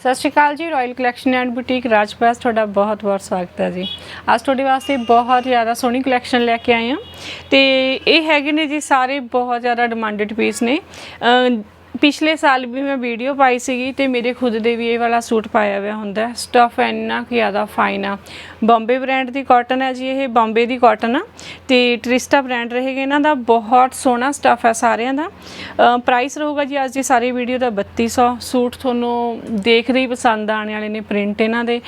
ਸਤਿ ਸ਼੍ਰੀ ਅਕਾਲ ਜੀ royal collection and boutique Rajpas ਤੁਹਾਡਾ ਬਹੁਤ ਬਹੁਤ ਸਵਾਗਤ ਹੈ ਜੀ। ਅੱਜ ਤੁਹਾਡੇ ਵਾਸਤੇ ਬਹੁਤ ਜ਼ਿਆਦਾ ਸੋਹਣੀ ਕਲੈਕਸ਼ਨ ਲੈ ਕੇ ਆਏ ਹਾਂ। ਤੇ ਇਹ ਹੈਗੇ ਨੇ ਜੀ, ਸਾਰੇ ਬਹੁਤ ਜ਼ਿਆਦਾ ਡਿਮਾਂਡਡ ਪੀਸ ਨੇ। ਪਿਛਲੇ ਸਾਲ ਵੀ ਮੈਂ ਵੀਡੀਓ ਪਾਈ ਸੀਗੀ ਤੇ ਮੇਰੇ ਖੁਦ ਦੇ ਵੀ ਇਹ ਵਾਲਾ ਸੂਟ ਪਾਇਆ ਹੋਇਆ ਹੁੰਦਾ ਸਟਫ ਇੰਨਾ ਕੁ ਜ਼ਿਆਦਾ ਫਾਈਨ ਆ। ਬੰਬੇ ਬ੍ਰਾਂਡ ਦੀ ਕਾਟਨ ਹੈ ਜੀ, ਇਹ ਬੰਬੇ ਦੀ ਕਾਟਨ ਆ। ਤੇ ਟ੍ਰਿਸਟਾ ਬ੍ਰਾਂਡ ਰਹੇਗਾ ਇਹਨਾਂ ਦਾ, ਬਹੁਤ ਸੋਹਣਾ ਸਟਫ ਹੈ ਸਾਰਿਆਂ ਦਾ। ਪ੍ਰਾਈਸ ਰਹੂਗਾ ਜੀ ਅੱਜ ਦੀ ਸਾਰੀ ਵੀਡੀਓ ਦਾ 3200 ਸੂਟ ਤੁਹਾਨੂੰ ਦੇਖਦੇ ਹੀ ਪਸੰਦ ਆਣੇ ਵਾਲੇ ਨੇ ਪ੍ਰਿੰਟ ਇਹਨਾਂ ਦੇ।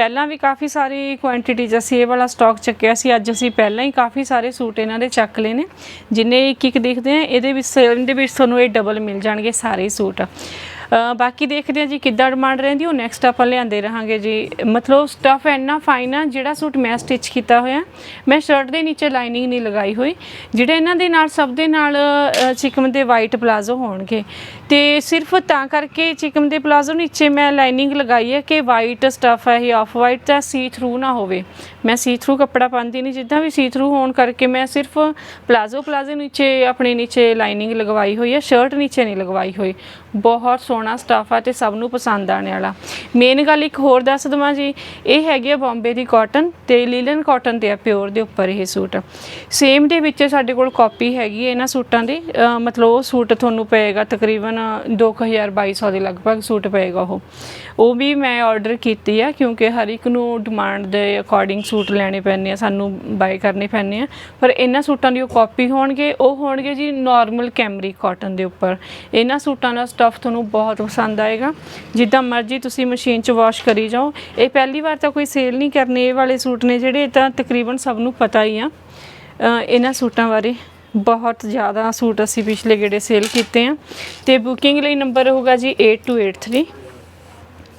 ਪਹਿਲਾਂ ਵੀ ਕਾਫੀ ਸਾਰੀ ਕੁਆਂਟੀਟੀ 'ਚ ਅਸੀਂ ਇਹ ਵਾਲਾ ਸਟਾਕ ਚੱਕਿਆ ਸੀ ਅੱਜ ਅਸੀਂ ਪਹਿਲਾਂ ਹੀ ਕਾਫੀ ਸਾਰੇ ਸੂਟ ਇਹਨਾਂ ਦੇ ਚੱਕ ਲਏ ਨੇ। ਜਿੰਨੇ ਇੱਕ ਇੱਕ ਦੇਖਦੇ ਆ ਇਹਦੇ ਵਿੱਚ ਸੇਲ ਵਿੱਚ ਤੁਹਾਨੂੰ ਇਹ ਡਬਲ ਮਿਲ ਜਾਣਗੇ ਸਾਰੇ ਸੂਟ। ਬਾਕੀ ਦੇਖਦੇ ਆ ਜੀ ਕਿੱਦਾਂ ਡਿਮਾਂਡ ਰਹਿੰਦੀ ਉਹ ਨੈਕਸਟ ਆਪਾਂ ਲਿਆਂਦੇ ਰਹਾਂਗੇ ਜੀ। ਮਤਲਬ ਸਟਫ ਇੰਨਾ ਫਾਈਨ ਆ ਜਿਹੜਾ ਸੂਟ ਮੈਂ ਸਟਿਚ ਕੀਤਾ ਹੋਇਆ ਮੈਂ ਸ਼ਰਟ ਦੇ ਨੀਚੇ ਲਾਈਨਿੰਗ ਨਹੀਂ ਲਗਾਈ ਹੋਈ ਜਿਹੜੇ ਇਹਨਾਂ ਦੇ ਨਾਲ ਸਭ ਦੇ ਨਾਲ ਅ, ਚਿਕਮ ਦੇ ਵਾਈਟ ਪਲਾਜ਼ੋ ਹੋਣਗੇ। ਤੇ ਸਿਰਫ ਤਾਂ ਕਰਕੇ ਚਿਕਮ ਦੇ ਪਲਾਜ਼ੋ ਨੀਚੇ ਮੈਂ ਲਾਈਨਿੰਗ ਲਗਾਈ ਹੈ ਕਿ ਵਾਈਟ ਸਟਫ ਹੈ, ਇਹ ਆਫ ਵਾਈਟ ਤਾਂ ਸੀ ਥਰੂ ਨਾ ਹੋਵੇ। ਮੈਂ ਸੀ ਥਰੂ ਕੱਪੜਾ ਪਾਉਂਦੀ ਨਹੀਂ, ਜਿੱਦਾਂ ਵੀ ਸੀ ਥਰੂ ਹੋਣ ਕਰਕੇ ਮੈਂ ਸਿਰਫ ਪਲਾਜ਼ੋ ਪਲਾਜ਼ੋ ਨੀਚੇ, ਆਪਣੇ ਨੀਚੇ ਲਾਈਨਿੰਗ ਲਗਵਾਈ ਹੋਈ ਹੈ ਸ਼ਰਟ ਨੀਚੇ ਨਹੀਂ ਲਗਵਾਈ ਹੋਈ। ਬਹੁਤ ਸੋਹਣਾ ਸਟਫ ਆ ਤੇ ਸਭ ਨੂੰ ਪਸੰਦ ਆਣੇ ਵਾਲਾ। ਮੇਨ ਗੱਲ ਇੱਕ ਹੋਰ ਦੱਸ ਦਵਾਂ ਜੀ, ਇਹ ਹੈਗੀ ਆ ਬੰਬੇ ਦੀ ਕਾਟਨ ਤੇ ਲੀਲਨ ਕਾਟਨ ਤੇ ਆ ਪਿਓਰ ਦੇ ਉੱਪਰ ਇਹ ਸੂਟ। ਸੇਮ ਦੇ ਵਿੱਚ ਸਾਡੇ ਕੋਲ ਕਾਪੀ ਹੈਗੀ ਹੈ ਇਹਨਾਂ ਸੂਟਾਂ ਦੀ। ਮਤਲਬ ਉਹ ਸੂਟ ਤੁਹਾਨੂੰ ਪਏਗਾ ਤਕਰੀਬਨ 2200 ਦੇ ਲਗਭਗ ਸੂਟ ਪਏਗਾ ਉਹ। ਉਹ ਵੀ ਮੈਂ ਆਰਡਰ ਕੀਤੀ ਆ ਕਿਉਂਕਿ ਹਰ ਇੱਕ ਨੂੰ ਡਿਮਾਂਡ ਦੇ ਅਕੋਰਡਿੰਗ ਸੂਟ ਲੈਣੇ ਪੈਣੇ ਆ, ਸਾਨੂੰ ਬਾਈ ਕਰਨੇ ਪੈਣੇ ਆ। ਪਰ ਇਹਨਾਂ ਸੂਟਾਂ ਦੀ ਉਹ ਕਾਪੀ ਹੋਣਗੇ, ਉਹ ਹੋਣਗੇ ਜੀ ਨਾਰਮਲ ਕੈਮਰੀ ਕਾਟਨ ਦੇ ਉੱਪਰ। ਇਹਨਾਂ ਸੂਟਾਂ ਦਾ ਸਟਫ ਤੁਹਾਨੂੰ ਬਹੁਤ ਪਸੰਦ ਆਏਗਾ। ਜਿੱਦਾਂ ਮਰਜ਼ੀ ਤੁਸੀਂ ਮਸ਼ੀਨ 'ਚ ਵਾਸ਼ ਕਰੀ ਜਾਓ। ਇਹ ਪਹਿਲੀ ਵਾਰ ਤਾਂ ਕੋਈ ਸੇਲ ਨਹੀਂ ਕਰਨੇ ਇਹ ਵਾਲੇ ਸੂਟ ਨੇ ਜਿਹੜੇ ਤਾਂ ਤਕਰੀਬਨ ਸਭ ਨੂੰ ਪਤਾ ਹੀ ਆ। ਇਹਨਾਂ ਸੂਟਾਂ ਬਾਰੇ। ਬਹੁਤ ਜ਼ਿਆਦਾ ਸੂਟ ਅਸੀਂ ਪਿਛਲੇ ਗੇੜੇ ਸੇਲ ਕੀਤੇ ਆ। ਤੇ ਬੁਕਿੰਗ ਲਈ ਨੰਬਰ ਹੋਊਗਾ ਜੀ 8283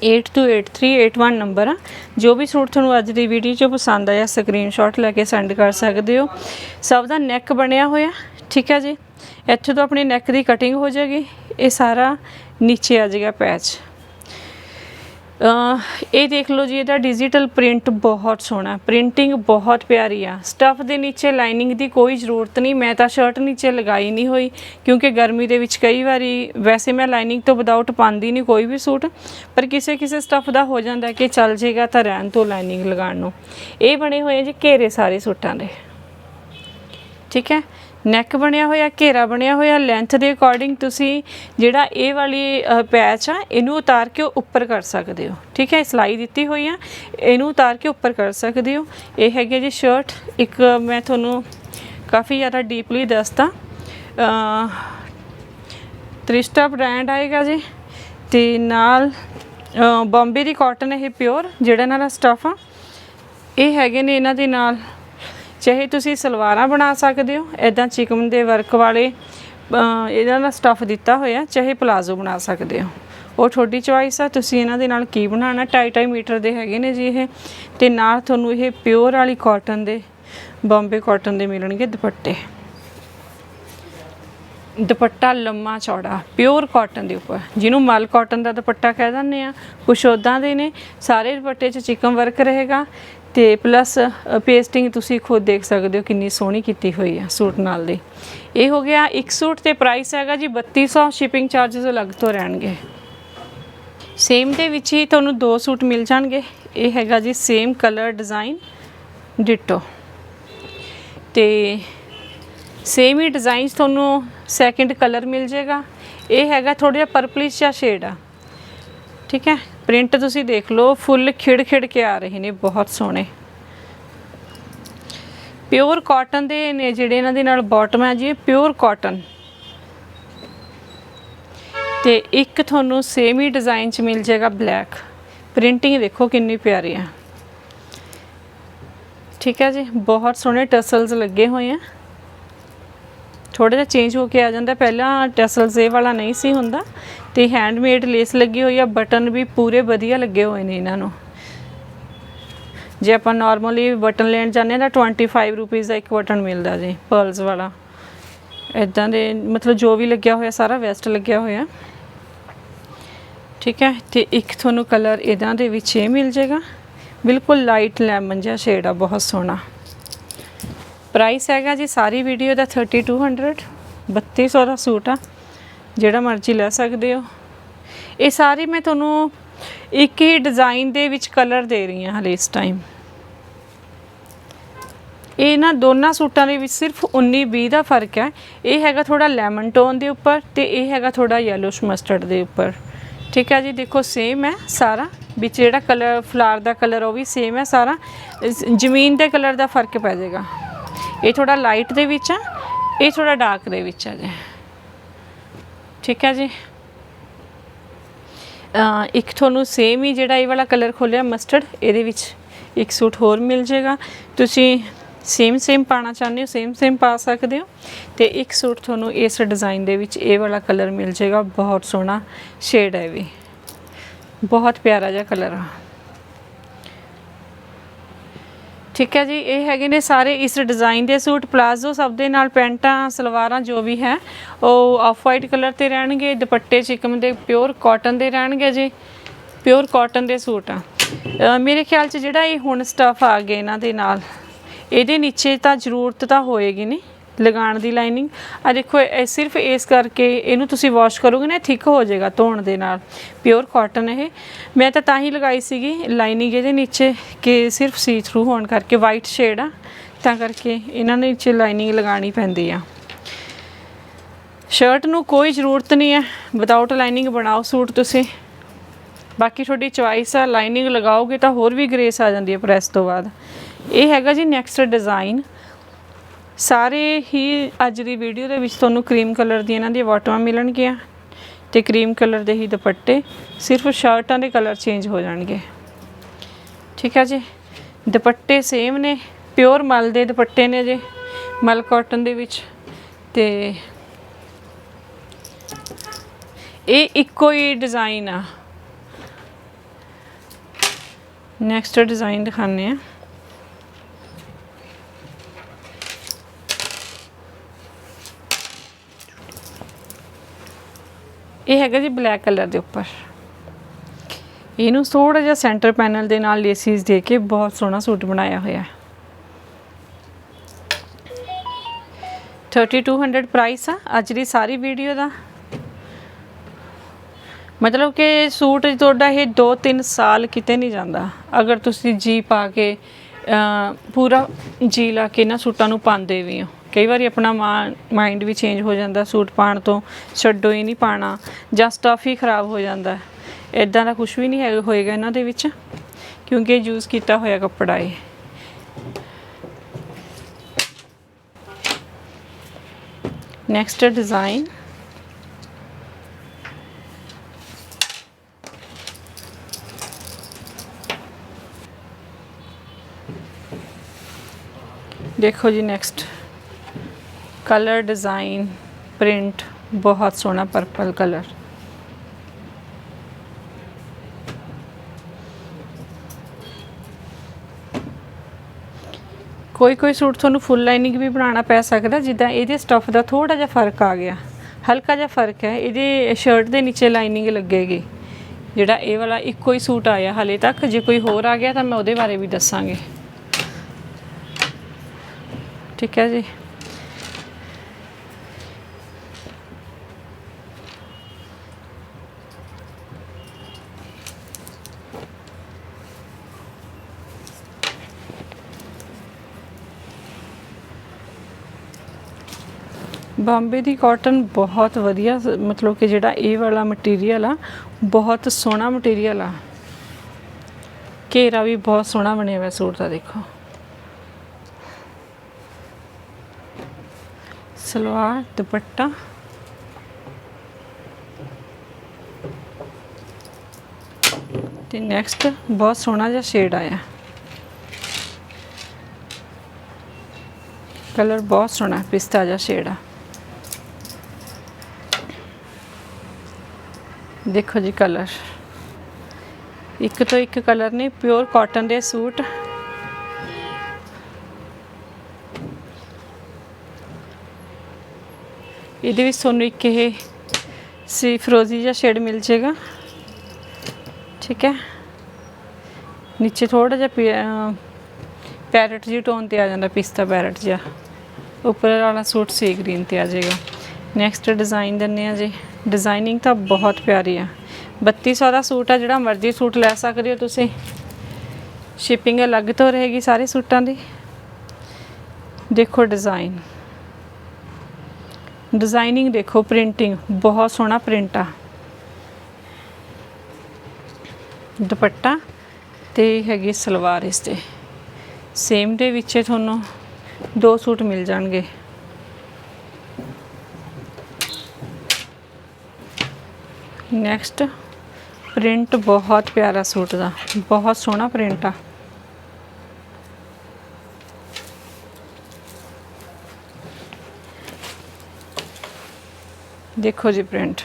828381 ਨੰਬਰ ਆ। ਜੋ ਵੀ ਸੂਟ ਤੁਹਾਨੂੰ ਅੱਜ ਦੀ ਵੀਡੀਓ 'ਚ ਪਸੰਦ ਆਇਆ ਸਕਰੀਨਸ਼ਾਟ ਲੈ ਕੇ ਸੈਂਡ ਕਰ ਸਕਦੇ ਹੋ। ਸਭ ਦਾ ਨੈਕ ਬਣਿਆ ਹੋਇਆ, ਠੀਕ ਹੈ ਜੀ? ਇੱਥੇ ਤੋਂ ਆਪਣੀ ਨੈਕ ਦੀ ਕਟਿੰਗ ਹੋ ਜਾਏਗੀ। ਇਹ ਸਾਰਾ ਨੀਚੇ ਆ ਜਾਏਗਾ ਪੈਚ ਇਹ ਦੇਖ ਲਓ ਜੀ, ਇਹਦਾ ਡਿਜੀਟਲ ਪ੍ਰਿੰਟ ਬਹੁਤ ਸੋਹਣਾ ਪ੍ਰਿੰਟਿੰਗ ਬਹੁਤ ਪਿਆਰੀ ਆ। ਸਟਫ ਦੇ ਨੀਚੇ ਲਾਈਨਿੰਗ ਦੀ ਕੋਈ ਜ਼ਰੂਰਤ ਨਹੀਂ। ਮੈਂ ਤਾਂ ਸ਼ਰਟ ਨੀਚੇ ਲਗਾਈ ਨਹੀਂ ਹੋਈ, ਕਿਉਂਕਿ ਗਰਮੀ ਦੇ ਵਿੱਚ ਕਈ ਵਾਰੀ ਵੈਸੇ ਮੈਂ ਲਾਈਨਿੰਗ ਤੋਂ ਵਿਦਆਊਟ ਪਾਉਂਦੀ ਨਹੀਂ ਕੋਈ ਵੀ ਸੂਟ, ਪਰ ਕਿਸੇ ਕਿਸੇ ਸਟਫ ਦਾ ਹੋ ਜਾਂਦਾ ਕਿ ਚੱਲ ਜੇਗਾ ਤਾਂ ਰਹਿਣ ਤੋਂ ਲਾਈਨਿੰਗ ਲਗਾਉਣ ਨੂੰ। ਇਹ ਬਣੇ ਹੋਏ ਆ ਜੀ ਘੇਰੇ ਸਾਰੇ ਸੂਟਾਂ ਦੇ। ਠੀਕ ਹੈ? ਨੈਕ ਬਣਿਆ ਹੋਇਆ ਘੇਰਾ ਬਣਿਆ ਹੋਇਆ ਲੈਂਥ ਦੇ ਅਕੋਰਡਿੰਗ ਤੁਸੀਂ ਜਿਹੜਾ ਇਹ ਵਾਲੀ ਪੈਚ ਆ ਇਹਨੂੰ ਉਤਾਰ ਕੇ ਉੱਪਰ ਕਰ ਸਕਦੇ ਹੋ। ਠੀਕ ਹੈ? ਸਲਾਈ ਦਿੱਤੀ ਹੋਈ ਆ ਇਹਨੂੰ ਉਤਾਰ ਕੇ ਉੱਪਰ ਕਰ ਸਕਦੇ ਹੋ। ਇਹ ਹੈਗੀ ਜੀ ਸ਼ਰਟ ਇੱਕ ਮੈਂ ਤੁਹਾਨੂੰ ਕਾਫੀ ਜ਼ਿਆਦਾ ਡੀਪਲੀ ਦੱਸਦਾ ਤ੍ਰਿਸ਼ਟਾ ਬ੍ਰਾਂਡ ਆਏਗਾ ਜੀ। ਤੇ ਨਾਲ ਅ, ਬੰਬੇ ਦੀ ਕਾਟਨ ਇਹ ਪਿਓਰ ਜਿਹੜਾ ਇਹਨਾਂ ਦਾ ਸਟਫ ਆ। ਇਹ ਹੈਗੇ ਨੇ ਇਹਨਾਂ ਦੇ ਨਾਲ। ਚਾਹੇ ਤੁਸੀਂ ਸਲਵਾਰਾਂ ਬਣਾ ਸਕਦੇ ਹੋ ਐਦਾਂ ਚਿਕਨ ਦੇ ਵਰਕ ਵਾਲੇ ਇਹਨਾਂ ਦਾ ਸਟਫ ਦਿੱਤਾ ਹੋਇਆ, ਚਾਹੇ ਪਲਾਜ਼ੋ ਬਣਾ ਸਕਦੇ ਹੋ। ਉਹ ਤੁਹਾਡੀ ਚੁਆਇਸ ਆ, ਤੁਸੀਂ ਇਹਨਾਂ ਦੇ ਨਾਲ ਕੀ ਬਣਾਉਣਾ? 2.5 ਮੀਟਰ ਦੇ ਹੈਗੇ ਨੇ ਜੀ ਇਹ। ਤੇ ਨਾਲ ਤੁਹਾਨੂੰ ਇਹ ਪਿਓਰ ਵਾਲੀ ਕਾਟਨ ਦੇ, ਬੰਬੇ ਕਾਟਨ ਦੇ ਮਿਲਣਗੇ ਦੁਪੱਟੇ। ਦੁਪੱਟਾ ਲੰਮਾ ਚੌੜਾ ਪਿਓਰ ਕਾਟਨ ਦੇ ਉੱਪਰ। ਜਿਹਨੂੰ ਮਲ ਕਾਟਨ ਦਾ ਦੁਪੱਟਾ ਕਹਿ ਦਿੰਦੇ ਆ, ਕੁਛ ਉੱਦਾਂ ਦੇ ਨੇ। ਸਾਰੇ ਦੁਪੱਟੇ 'ਚ ਚਿਕਨ ਵਰਕ ਰਹੇਗਾ। ਤੇ ਪਲੱਸ ਪੇਸਟਿੰਗ ਤੁਸੀਂ ਖੁਦ ਦੇਖ ਸਕਦੇ ਹੋ ਕਿੰਨੀ ਸੋਹਣੀ ਕੀਤੀ ਹੋਈ ਆ ਸੂਟ ਨਾਲ ਦੀ। ਇਹ ਹੋ ਗਿਆ ਇੱਕ ਸੂਟ ਤੇ ਪ੍ਰਾਈਸ ਹੈਗਾ ਜੀ 3200 ਸ਼ਿਪਿੰਗ ਚਾਰजेस ਅਲੱਗ ਤੋਂ ਰਹਿਣਗੇ। ਸੇਮ ਦੇ ਵਿੱਚ ਹੀ ਤੁਹਾਨੂੰ ਦੋ ਸੂਟ ਮਿਲ ਜਾਣਗੇ। ਇਹ ਹੈਗਾ ਜੀ ਸੇਮ ਕਲਰ ਡਿਜ਼ਾਈਨ ਡਿਟੋ ਤੇ ਸੇਮ ਹੀ ਡਿਜ਼ਾਈਨਸ ਤੁਹਾਨੂੰ ਸੈਕਿੰਡ ਕਲਰ ਮਿਲ ਜਾਏਗਾ। ਇਹ ਹੈਗਾ ਥੋੜਾ ਜਿਹਾ ਪਰਪਲਿਸ਼ ਜਿਹਾ ਸ਼ੇਡ ਆ। ਠੀਕ ਹੈ? ਪ੍ਰਿੰਟ ਤੁਸੀਂ ਦੇਖ ਲਓ, ਫੁੱਲ ਖਿੜ ਖਿੜ ਕੇ ਆ ਰਹੇ ਨੇ, ਬਹੁਤ ਸੋਹਣੇ। ਪਿਓਰ ਕਾਟਨ ਦੇ ਨੇ ਜਿਹੜੇ ਇਹਨਾਂ ਦੇ ਨਾਲ ਬਾਟਮ ਹੈ ਜੀ ਪਿਓਰ ਕਾਟਨ ਤੇ ਇੱਕ ਤੁਹਾਨੂੰ ਸੇਮ ਹੀ ਡਿਜ਼ਾਈਨ ਚ ਮਿਲ ਜਾਏਗਾ ਬਲੈਕ ਪ੍ਰਿੰਟਿੰਗ ਦੇਖੋ ਕਿੰਨੀ ਪਿਆਰੀ ਆ ਠੀਕ ਹੈ ਜੀ, ਬਹੁਤ ਸੋਹਣੇ ਟਸਲਸ ਲੱਗੇ ਹੋਏ ਆ। ਥੋੜਾ ਜਿਹਾ ਚੇਂਜ ਹੋ ਕੇ ਆ ਜਾਂਦਾ, ਪਹਿਲਾਂ ਟਸਲਸ ਇਹ ਵਾਲਾ ਨਹੀਂ ਸੀ ਹੁੰਦਾ। ਤੇ ਹੈਂਡਮੇਡ ਲੇਸ ਲੱਗੀ ਹੋਈ ਆ, ਬਟਨ ਵੀ ਪੂਰੇ ਵਧੀਆ ਲੱਗੇ ਹੋਏ ਨੇ ਇਹਨਾਂ ਨੂੰ। ਜੇ ਆਪਾਂ ਨਾਰਮਲੀ ਬਟਨ ਲੈਣ ਜਾਂਦੇ ਹਾਂ ਤਾਂ 25 ਰੁਪਏ ਦਾ ਇੱਕ ਬਟਨ ਮਿਲਦਾ ਜੀ ਪਰਲਸ ਵਾਲਾ। ਇਦਾਂ ਦੇ ਮਤਲਬ ਜੋ ਵੀ ਲੱਗਿਆ ਹੋਇਆ, ਸਾਰਾ ਵੈਸਟ ਲੱਗਿਆ ਹੋਇਆ। ਠੀਕ ਹੈ, ਤੇ ਇੱਕ ਤੁਹਾਨੂੰ ਕਲਰ ਇਦਾਂ ਦੇ ਵਿੱਚ ਇਹ ਮਿਲ ਜਾਏਗਾ। ਬਿਲਕੁਲ ਲਾਈਟ ਲੈਮਨ ਜਿਹਾ ਸ਼ੇਡ ਆ, ਬਹੁਤ ਸੋਹਣਾ। ਪ੍ਰਾਈਸ ਹੈਗਾ ਜੀ, ਸਾਰੀ ਵੀਡੀਓ ਦਾ 3200 3200 ਦਾ ਸੂਟ ਆ। ਜਿਹੜਾ ਮਰਜ਼ੀ ਲੈ ਸਕਦੇ ਹੋ। ਇਹ ਸਾਰੇ ਮੈਂ ਤੁਹਾਨੂੰ ਇੱਕ ਹੀ ਡਿਜ਼ਾਈਨ ਦੇ ਵਿੱਚ ਕਲਰ ਦੇ ਰਹੀ ਹਾਂ ਹਲੇ ਇਸ ਟਾਈਮ ਇਹ ਨਾ ਦੋਨਾਂ ਸੂਟਾਂ ਦੇ ਵਿੱਚ ਸਿਰਫ 19 20 ਦਾ ਫ਼ਰਕ ਹੈ। ਇਹ ਹੈਗਾ ਥੋੜਾ ਲੈਮਨ ਟੋਨ ਦੇ ਉੱਪਰ ਤੇ ਇਹ ਹੈਗਾ ਥੋੜਾ ਯੈਲੋਸ਼ ਮਸਟਰਡ ਦੇ ਉੱਪਰ। ਠੀਕ ਹੈ ਜੀ, ਦੇਖੋ ਸੇਮ ਹੈ ਸਾਰਾ। ਵਿੱਚ ਜਿਹੜਾ ਕਲਰ ਫਲਾਰ ਦਾ ਕਲਰ ਉਹ ਵੀ ਸੇਮ ਹੈ ਸਾਰਾ। ਜ਼ਮੀਨ ਦੇ ਕਲਰ ਦਾ ਫ਼ਰਕ ਪੈ ਜਾਏਗਾ। ਇਹ ਥੋੜਾ ਲਾਈਟ ਦੇ ਵਿੱਚ ਹੈ, ਇਹ ਥੋੜਾ ਡਾਰਕ ਦੇ ਵਿੱਚ ਆ ਜੀ ਠੀਕ ਹੈ ਜੀ। ਇੱਕ ਤੁਹਾਨੂੰ ਸੇਮ ਹੀ ਜਿਹੜਾ ਇਹ ਵਾਲਾ ਕਲਰ ਖੋਲਿਆ ਮਸਟਰਡ ਇਹਦੇ ਵਿੱਚ ਇੱਕ ਸੂਟ ਹੋਰ ਮਿਲ ਜਾਏਗਾ। ਤੁਸੀਂ ਸੇਮ ਸੇਮ ਪਾਣਾ ਚਾਹੁੰਦੇ ਹੋ ਸੇਮ ਸੇਮ ਪਾ ਸਕਦੇ ਹੋ। ਤੇ ਇੱਕ ਸੂਟ ਤੁਹਾਨੂੰ ਇਸ ਡਿਜ਼ਾਈਨ ਦੇ ਵਿੱਚ ਇਹ ਵਾਲਾ ਕਲਰ ਮਿਲ ਜਾਏਗਾ, ਬਹੁਤ ਸੋਹਣਾ ਸ਼ੇਡ ਹੈ ਵੀ। ਬਹੁਤ ਪਿਆਰਾ ਜਿਹਾ ਕਲਰ ਆ। ਠੀਕ ਹੈ ਜੀ, ਇਹ ਹੈਗੇ ਨੇ ਸਾਰੇ ਇਸ ਡਿਜ਼ਾਈਨ ਦੇ ਸੂਟ ਪਲਾਜ਼ੋ ਸਭ ਦੇ ਨਾਲ ਪੈਂਟਾਂ, ਸਲਵਾਰਾਂ ਜੋ ਵੀ ਹੈ, ਉਹ ਆਫ ਵਾਈਟ ਕਲਰ ਤੇ ਰਹਿਣਗੇ, ਦੁਪੱਟੇ ਚਿਕਮ ਦੇ ਪਿਓਰ ਕਾਟਨ ਦੇ ਰਹਿਣਗੇ ਜੀ ਪਿਓਰ ਕਾਟਨ ਦੇ ਸੂਟ ਆ। ਮੇਰੇ ਖਿਆਲ 'ਚ ਜਿਹੜਾ ਇਹ ਹੁਣ ਸਟਫ ਆ ਗਿਆ ਇਹਨਾਂ ਦੇ ਨਾਲ, ਇਹਦੇ ਨੀਚੇ ਤਾਂ ਜ਼ਰੂਰਤ ਤਾਂ ਹੋਏਗੀ ਨਹੀਂ ਲਗਾਉਣ ਦੀ ਲਾਈਨਿੰਗ। ਆ ਦੇਖੋ, ਇਹ ਸਿਰਫ ਇਸ ਕਰਕੇ ਇਹਨੂੰ ਤੁਸੀਂ ਵਾਸ਼ ਕਰੋਗੇ ਨਾ ਥਿਕ ਹੋ ਜਾਏਗਾ ਧੋਣ ਦੇ ਨਾਲ। ਪਿਓਰ ਕਾਟਨ ਇਹ। ਮੈਂ ਤਾਂ ਤਾਂ ਹੀ ਲਗਾਈ ਸੀਗੀ ਲਾਈਨਿੰਗ ਇਹਦੇ ਨੀਚੇ ਕਿ ਸਿਰਫ ਸੀ ਥਰੂ ਹੋਣ ਕਰਕੇ। ਵਾਈਟ ਸ਼ੇਡ ਆ, ਤਾਂ ਕਰਕੇ ਇਹਨਾਂ ਦੇ ਨੀਚੇ ਲਾਈਨਿੰਗ ਲਗਾਉਣੀ ਪੈਂਦੀ ਆ। ਸ਼ਰਟ ਨੂੰ ਕੋਈ ਜ਼ਰੂਰਤ ਨਹੀਂ ਹੈ। ਵਿਦਆਊਟ ਲਾਈਨਿੰਗ ਬਣਾਓ ਸੂਟ ਤੁਸੀਂ। ਬਾਕੀ ਤੁਹਾਡੀ ਚੁਆਇਸ ਆ ਲਾਈਨਿੰਗ ਲਗਾਓਗੇ ਤਾਂ ਹੋਰ ਵੀ ਗ੍ਰੇਸ ਆ ਜਾਂਦੀ ਹੈ ਪ੍ਰੈਸ ਤੋਂ ਬਾਅਦ। ਇਹ ਹੈਗਾ ਜੀ ਨੈਕਸਟ ਡਿਜ਼ਾਈਨ ਸਾਰੇ ਹੀ ਅੱਜ ਦੀ ਵੀਡੀਓ ਦੇ ਵਿੱਚ ਤੁਹਾਨੂੰ ਕਰੀਮ ਕਲਰ ਦੀ ਇਹਨਾਂ ਦੀਆਂ ਬਾਟਮਾਂ ਮਿਲਣਗੀਆਂ ਤੇ ਕਰੀਮ ਕਲਰ ਦੇ ਹੀ ਦੁਪੱਟੇ ਸਿਰਫ ਸ਼ਰਟਾਂ ਦੇ ਕਲਰ ਚੇਂਜ ਹੋ ਜਾਣਗੇ। ਠੀਕ ਹੈ ਜੀ? ਦੁਪੱਟੇ ਸੇਮ ਨੇ ਪਿਓਰ ਮਲ ਦੇ ਦੁਪੱਟੇ ਨੇ ਜੀ, ਮਲ ਕਾਟਨ ਦੇ ਵਿੱਚ ਤੇ ਇਹ ਇੱਕੋ ਹੀ ਡਿਜ਼ਾਈਨ ਆ। ਨੈਕਸਟ ਡਿਜ਼ਾਈਨ ਦਿਖਾਉਂਦੇ ਆ ਇਹ ਹੈਗਾ ਜੀ ਬਲੈਕ ਕਲਰ ਦੇ ਉੱਪਰ। ਇਹਨੂੰ ਥੋੜਾ ਜਿਹਾ ਸੈਂਟਰ ਪੈਨਲ ਦੇ ਨਾਲ ਲੇਸਿਸ ਦੇ ਕੇ ਬਹੁਤ ਸੋਹਣਾ ਸੂਟ ਬਣਾਇਆ ਹੋਇਆ ਹੈ। 3200 ਪ੍ਰਾਈਸ ਆ, ਅੱਜ ਦੀ ਸਾਰੀ ਵੀਡੀਓ ਦਾ। ਮਤਲਬ ਕਿ ਸੂਟ ਤੁਹਾਡਾ ਇਹ 2-3 ਸਾਲ ਕਿਤੇ ਨਹੀਂ ਜਾਂਦਾ। ਅਗਰ ਤੁਸੀਂ ਜੀ ਪਾ ਕੇ ਪੂਰਾ ਜੀ ਲਾ ਕੇ ਨਾ ਸੂਟਾਂ ਨੂੰ ਪਾਉਂਦੇ ਵੀ ਹੋ। ਕਈ ਵਾਰੀ ਆਪਣਾ ਮਾਈਂਡ ਵੀ ਚੇਂਜ ਹੋ ਜਾਂਦਾ ਸੂਟ ਪਾਣ ਤੋਂ, ਛੱਡੋ ਹੀ ਨਹੀਂ ਪਾਣਾ ਜਾਂ ਸਟਫ ਹੀ ਖਰਾਬ ਹੋ ਜਾਂਦਾ। ਇਦਾਂ ਦਾ ਕੁਝ ਵੀ ਨਹੀਂ ਹੈ ਹੋਏਗਾ ਇਹਨਾਂ ਦੇ ਵਿੱਚ, ਕਿਉਂਕਿ ਯੂਜ਼ ਕੀਤਾ ਹੋਇਆ ਕੱਪੜਾ ਹੈ ਨੈਕਸਟ ਡਿਜ਼ਾਈਨ ਦੇਖੋ ਜੀ ਨੈਕਸਟ ਕਲਰ ਡਿਜ਼ਾਈਨ, ਪ੍ਰਿੰਟ, ਬਹੁਤ ਸੋਹਣਾ ਪਰਪਲ ਕਲਰ। ਕੋਈ ਕੋਈ ਸੂਟ ਤੁਹਾਨੂੰ ਫੁੱਲ ਲਾਈਨਿੰਗ ਵੀ ਬਣਾਉਣਾ ਪੈ ਸਕਦਾ, ਜਿੱਦਾਂ ਇਹਦੇ ਸਟਫ ਦਾ ਥੋੜਾ ਜਿਹਾ ਫ਼ਰਕ ਆ ਗਿਆ। ਹਲਕਾ ਜਿਹਾ ਫ਼ਰਕ ਹੈ, ਇਹਦੇ ਸ਼ਰਟ ਦੇ ਨੀਚੇ ਲਾਈਨਿੰਗ ਲੱਗੇਗੀ। ਜਿਹੜਾ ਇਹ ਵਾਲਾ ਇੱਕੋ ਹੀ ਸੂਟ ਆਇਆ ਹਲੇ ਤੱਕ, ਜੇ ਕੋਈ ਹੋਰ ਆ ਗਿਆ ਤਾਂ ਮੈਂ ਉਹਦੇ ਬਾਰੇ ਵੀ ਦੱਸਾਂਗੀ। ਠੀਕ ਹੈ ਜੀ। ਬੰਬੇ ਦੀ ਕਾਟਨ ਬਹੁਤ ਵਧੀਆ ਸ- ਮਤਲਬ ਕਿ ਜਿਹੜਾ ਇਹ ਵਾਲਾ ਮਟੀਰੀਅਲ ਆ, ਬਹੁਤ ਸੋਹਣਾ ਮਟੀਰੀਅਲ ਆ। ਘੇਰਾ ਵੀ ਬਹੁਤ ਸੋਹਣਾ ਬਣਿਆ ਹੋਇਆ ਸੂਟ ਦਾ, ਦੇਖੋ। ਸਲਵਾਰ, ਦੁਪੱਟਾ। ਤੇ ਨੈਕਸਟ ਬਹੁਤ ਸੋਹਣਾ ਜਿਹਾ ਸ਼ੇਡ ਆਇਆ। ਕਲਰ ਬਹੁਤ ਸੋਹਣਾ, ਪਿਸਤਾ ਜਿਹਾ ਸ਼ੇਡ ਆ। ਦੇਖੋ ਜੀ ਕਲਰ ਇੱਕ ਤੋਂ ਇੱਕ ਕਲਰ ਨੇ ਪਿਓਰ ਕਾਟਨ ਦੇ ਸੂਟ। ਇਹਦੇ ਵਿੱਚ ਤੁਹਾਨੂੰ ਇੱਕ ਇਹ ਸੀ ਫਰੋਜ਼ੀ ਜਿਹਾ ਸ਼ੇਡ ਮਿਲ ਜਾਏਗਾ। ਠੀਕ ਹੈ? ਨੀਚੇ ਥੋੜਾ ਜਿਹਾ ਪੈਰਟ ਜੀ ਟੋਨ ਤੇ ਆ ਜਾਂਦਾ, ਪਿਸਤਾ ਪੈਰਟ ਜਿਹਾ। ਉੱਪਰ ਵਾਲਾ ਸੂਟ ਸੀ ਗ੍ਰੀਨ ਤੇ ਆ ਜਾਏਗਾ। ਨੈਕਸਟ ਡਿਜ਼ਾਈਨ ਦਿੰਨੇ ਆ ਜੀ। ਡਿਜ਼ਾਈਨਿੰਗ ਤਾਂ ਬਹੁਤ ਪਿਆਰੀ ਆ। 3200 ਦਾ ਸੂਟ ਆ, ਜਿਹੜਾ ਮਰਜ਼ੀ ਸੂਟ ਲੈ ਸਕਦੇ ਹੋ ਤੁਸੀਂ। ਸ਼ਿਪਿੰਗ ਅਲੱਗ ਤੋਂ ਰਹੇਗੀ ਸਾਰੇ ਸੂਟਾਂ ਦੀ। ਦੇਖੋ ਡਿਜ਼ਾਈਨ ਡਿਜ਼ਾਈਨਿੰਗ ਦੇਖੋ ਪ੍ਰਿੰਟਿੰਗ ਬਹੁਤ ਸੋਹਣਾ ਪ੍ਰਿੰਟ ਆ। ਦੁਪੱਟਾ ਤੇ ਹੈਗੀ ਸਲਵਾਰ ਇਸ ਤੇ। ਸੇਮ ਦੇ ਵਿੱਚ ਤੁਹਾਨੂੰ ਦੋ ਸੂਟ ਮਿਲ ਜਾਣਗੇ। ਨੈਕਸਟ ਪ੍ਰਿੰਟ ਬਹੁਤ ਪਿਆਰਾ ਸੂਟ ਦਾ। ਬਹੁਤ ਸੋਹਣਾ ਪ੍ਰਿੰਟ ਆ। ਦੇਖੋ ਜੀ ਪ੍ਰਿੰਟ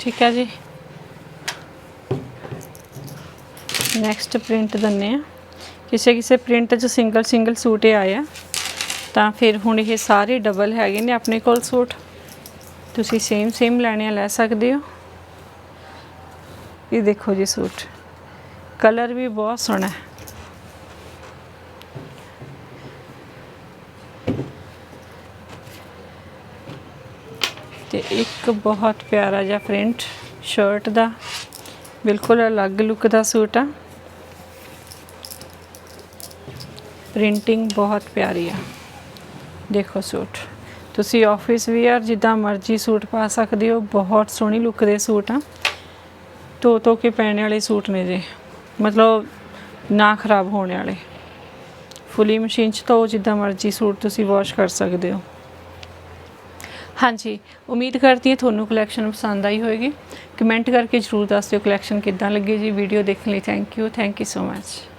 ਠੀਕ ਹੈ ਜੀ। ਨੈਕਸਟ ਪ੍ਰਿੰਟ ਦੰਨੇ ਆ ਕਿਸੇ ਕਿਸੇ ਪ੍ਰਿੰਟ 'ਚ ਸਿੰਗਲ ਸਿੰਗਲ ਸੂਟ ਹੀ ਆਏ ਆ। ਤਾਂ ਫਿਰ ਹੁਣ ਇਹ ਸਾਰੇ ਡਬਲ ਹੈਗੇ ਨੇ ਆਪਣੇ ਕੋਲ ਸੂਟ ਤੁਸੀਂ ਸੇਮ ਸੇਮ ਲੈਣੇ ਆ, ਲੈ ਸਕਦੇ ਹੋ। ਇਹ ਦੇਖੋ ਜੀ ਸੂਟ ਕਲਰ ਵੀ ਬਹੁਤ ਸੋਹਣਾ ਹੈ। ਤੇ ਇੱਕ ਬਹੁਤ ਪਿਆਰਾ ਜਿਹਾ ਪ੍ਰਿੰਟ ਸ਼ਰਟ ਦਾ, ਬਿਲਕੁਲ ਅਲੱਗ ਲੁੱਕ ਦਾ ਸੂਟ ਆ। ਪ੍ਰਿੰਟਿੰਗ ਬਹੁਤ ਪਿਆਰੀ ਆ। ਦੇਖੋ ਸੂਟ। ਤੁਸੀਂ ਆਫਿਸ ਵੀਅਰ ਜਿੱਦਾਂ ਮਰਜ਼ੀ ਸੂਟ ਪਾ ਸਕਦੇ ਹੋ, ਬਹੁਤ ਸੋਹਣੀ ਲੁੱਕ ਦੇ ਸੂਟ ਆ। ਧੋ ਧੋ ਕੇ ਪਹਿਨਣ ਵਾਲੇ ਸੂਟ ਨੇ ਜੇ। ਮਤਲਬ ਨਾ ਖਰਾਬ ਹੋਣ ਵਾਲੇ। ਫੁੱਲੀ ਮਸ਼ੀਨ 'ਚ ਧੋ ਜਿੱਦਾਂ ਮਰਜ਼ੀ ਸੂਟ ਤੁਸੀਂ ਵਾਸ਼ ਕਰ ਸਕਦੇ ਹੋ। ਹਾਂਜੀ, ਉਮੀਦ ਕਰਦੀ ਹਾਂ ਤੁਹਾਨੂੰ ਕਲੈਕਸ਼ਨ ਪਸੰਦ ਆਈ ਹੋਵੇਗੀ। ਕਮੈਂਟ ਕਰਕੇ ਜਰੂਰ ਦੱਸਿਓ ਕਲੈਕਸ਼ਨ ਕਿੱਦਾਂ ਲੱਗੀ ਜੀ ਵੀਡੀਓ ਦੇਖਣ ਲਈ thank you thank you so much